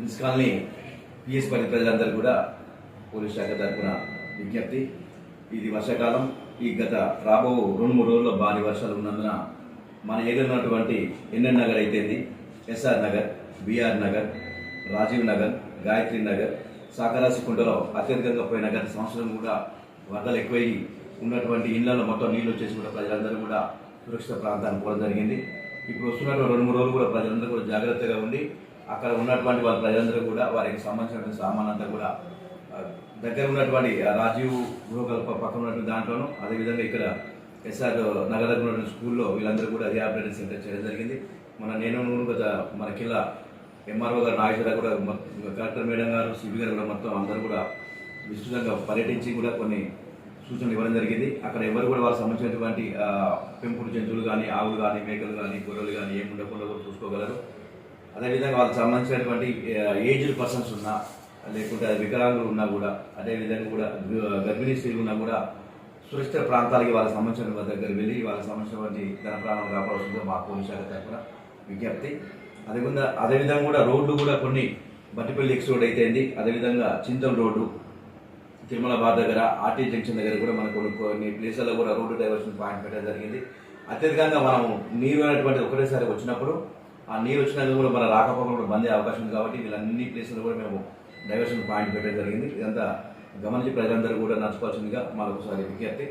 This PS పని ప్రజలందరూ కూడా పోలీస్ శాఖ తరఫున విజ్ఞప్తి. ఇది వర్షాకాలం. ఈ గత రాబో రెండు మూడు రోజుల్లో భారీ వర్షాలు ఉన్నందున మన ఏరియాలో ఉన్నటువంటి ఎన్ఎన్ నగర్ అయితేంది S R Nagar B R Nagar Rajiv Nagar Gayatri Nagar సాకరాసికుంటలో అత్యధికంగా పోయిన గత సంవత్సరం కూడా వరదలు ఎక్కువై ఉన్నటువంటి ఇళ్ళలో మొత్తం నీళ్ళు వచ్చేసి కూడా ప్రజలందరూ కూడా సురక్షిత ప్రాంతానికి పోవడం జరిగింది. ఇప్పుడు వస్తున్నటువంటి రెండు మూడు రోజులు కూడా ప్రజలందరూ కూడా జాగ్రత్తగా ఉండి అక్కడ ఉన్నటువంటి వాళ్ళ ప్రజలందరూ కూడా వారికి సంబంధించినటువంటి సామాన్ అంతా కూడా దగ్గర ఉన్నటువంటి రాజీవ్ గృహకల్ప పక్కన ఉన్నటువంటి దాంట్లోనూ అదేవిధంగా ఇక్కడ ఎస్ఆర్ నగర్ దగ్గర ఉన్నటువంటి స్కూల్లో వీళ్ళందరూ కూడా రీహాబిలిటేషన్ సెంటర్ చేయడం జరిగింది. మన నేను గత మన కింద ఎంఆర్ఓ గారు నాగేశ్వర కూడా కలెక్టర్ మేడం గారు సిబి గారు కూడా మొత్తం అందరూ కూడా విస్తృతంగా పర్యటించి కూడా కొన్ని సూచనలు ఇవ్వడం జరిగింది. అక్కడ ఎవరు కూడా వాళ్ళకి సంబంధించినటువంటి పెంపుడు జంతువులు కానీ ఆవులు కానీ మేకలు కానీ గొర్రెలు కానీ ఏమి ఉండకుండా కూడా చూసుకోగలరు. అదేవిధంగా వాళ్ళకి సంబంధించినటువంటి ఏజ్డ్ పర్సన్స్ ఉన్నా లేకుంటే వికలాంగులు ఉన్నా కూడా అదేవిధంగా కూడా గర్భిణీ స్త్రీలు ఉన్నా కూడా సురక్షిత ప్రాంతాలకి వాళ్ళకి సంబంధించిన వారి దగ్గర వెళ్ళి వాళ్ళకి సంబంధించినటువంటి ధన ప్రాణాలు కాపాడుతుందో మా పోలీస్ శాఖ తరఫున విజ్ఞప్తి. అదేవిధంగా అదేవిధంగా కూడా రోడ్లు కూడా కొన్ని బట్టిపల్లి ఎక్స్ రోడ్ అయితేంది అదేవిధంగా చింతం రోడ్డు తిరుమల బార్ దగ్గర ఆర్టీ జంక్షన్ దగ్గర కూడా మనకు కొన్ని ప్లేసుల్లో కూడా రోడ్డు డైవర్షన్ పాయింట్ పెట్టడం జరిగింది. అత్యధికంగా మనం నీరు అనేటువంటి ఒకటేసారి వచ్చినప్పుడు ఆ నీరు వచ్చినాక కూడా మన రాకపోకలు కూడా బంద్ అవకాశం ఉంది కాబట్టి వీళ్ళన్ని ప్లేసులు కూడా మేము డైవర్షన్ పాయింట్ పెట్టడం జరిగింది. ఇదంతా గమనించి ప్రజలందరూ కూడా నడుచుకోవాల్సిందిగా మరొకసారి విజ్ఞప్తి.